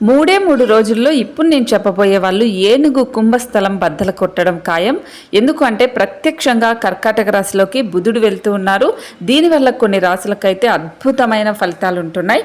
మూడే మూడు రోజుల్లో ఇప్పుడు నేను చెప్పబోయే వాళ్ళు ఏనుగు కుంభస్థలం బద్దలు కొట్టడం ఖాయం. ఎందుకు అంటే ప్రత్యక్షంగా కర్కాటక రాశిలోకి బుధుడు వెళ్తూ ఉన్నారు. దీనివల్ల కొన్ని రాశులకైతే అద్భుతమైన ఫలితాలు ఉంటున్నాయి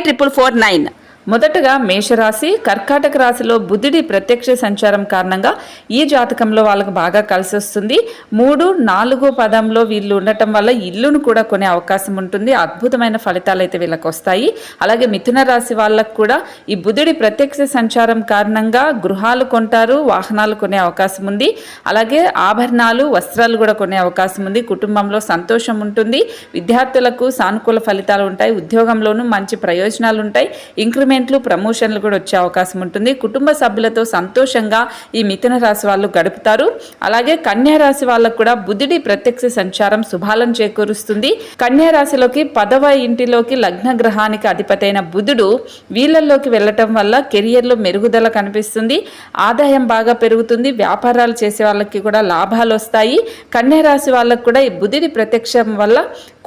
triple four nine మొదటగా మేషరాశి కర్కాటక రాశిలో బుధుడి ప్రత్యక్ష సంచారం కారణంగా ఈ జాతకంలో వాళ్ళకు బాగా కలిసి వస్తుంది. మూడు నాలుగు పదంలో వీళ్ళు ఉండటం వల్ల ఇల్లును కూడా కొనే అవకాశం ఉంటుంది. అద్భుతమైన ఫలితాలు అయితే వీళ్ళకి వస్తాయి. అలాగే మిథున రాశి వాళ్ళకు కూడా ఈ బుధుడి ప్రత్యక్ష సంచారం కారణంగా గృహాలు కొంటారు వాహనాలు కొనే అవకాశం ఉంది. అలాగే ఆభరణాలు వస్త్రాలు కూడా కొనే అవకాశం ఉంది. కుటుంబంలో సంతోషం ఉంటుంది. విద్యార్థులకు సానుకూల ఫలితాలు ఉంటాయి. ఉద్యోగంలోనూ మంచి ప్రయోజనాలు ఉంటాయి. ఇంక్రిమెంట్ ఇంక్రిమెంట్లు ప్రమోషన్లు కూడా వచ్చే అవకాశం ఉంటుంది. కుటుంబ సభ్యులతో సంతోషంగా ఈ మిథున రాశి వాళ్ళు గడుపుతారు. అలాగే కన్యా రాశి వాళ్ళకు కూడా బుధుడి ప్రత్యక్ష సంచారం శుభాలను చేకూరుస్తుంది. కన్యా రాశిలోకి పదవ ఇంటిలోకి లగ్న గ్రహానికి అధిపతైన బుధుడు వీళ్ళల్లోకి వెళ్ళటం వల్ల కెరియర్లో మెరుగుదల కనిపిస్తుంది. ఆదాయం బాగా పెరుగుతుంది. వ్యాపారాలు చేసే వాళ్ళకి కూడా లాభాలు వస్తాయి. కన్యా రాశి వాళ్ళకు కూడా ఈ బుధుడి ప్రత్యక్షం వల్ల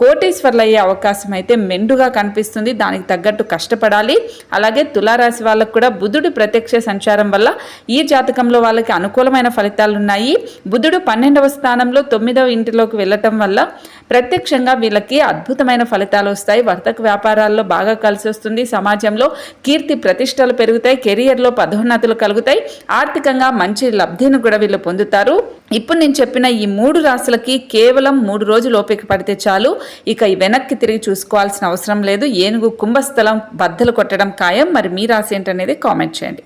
కోటీశ్వర్లు అయ్యే అవకాశం అయితే మెండుగా కనిపిస్తుంది. దానికి తగ్గట్టు కష్టపడాలి. అలాగే తులారాశి వాళ్ళకు కూడా బుధుడు ప్రత్యక్ష సంచారం వల్ల ఈ జాతకంలో వాళ్ళకి అనుకూలమైన ఫలితాలు ఉన్నాయి బుధుడు పన్నెండవ స్థానంలో తొమ్మిదవ ఇంటిలోకి వెళ్ళటం వల్ల ప్రత్యక్షంగా వీళ్ళకి అద్భుతమైన ఫలితాలు వస్తాయి. వర్తక వ్యాపారాల్లో బాగా కలిసి వస్తుంది. సమాజంలో కీర్తి ప్రతిష్టలు పెరుగుతాయి. కెరియర్లో పదోన్నతులు కలుగుతాయి. ఆర్థికంగా మంచి లబ్ధిని కూడా వీళ్ళు పొందుతారు. ఇప్పుడు నేను చెప్పిన ఈ మూడు రాశులకి కేవలం మూడు రోజులు ఓపిక పడితే చాలు. ఇక వెనక్కి తిరిగి చూసుకోవాల్సిన అవసరం లేదు. ఏనుగు కుంభస్థలం బద్దలు కొట్టడం ఖాయం. మరి మీ రాశి ఏంటనేది కామెంట్ చేయండి.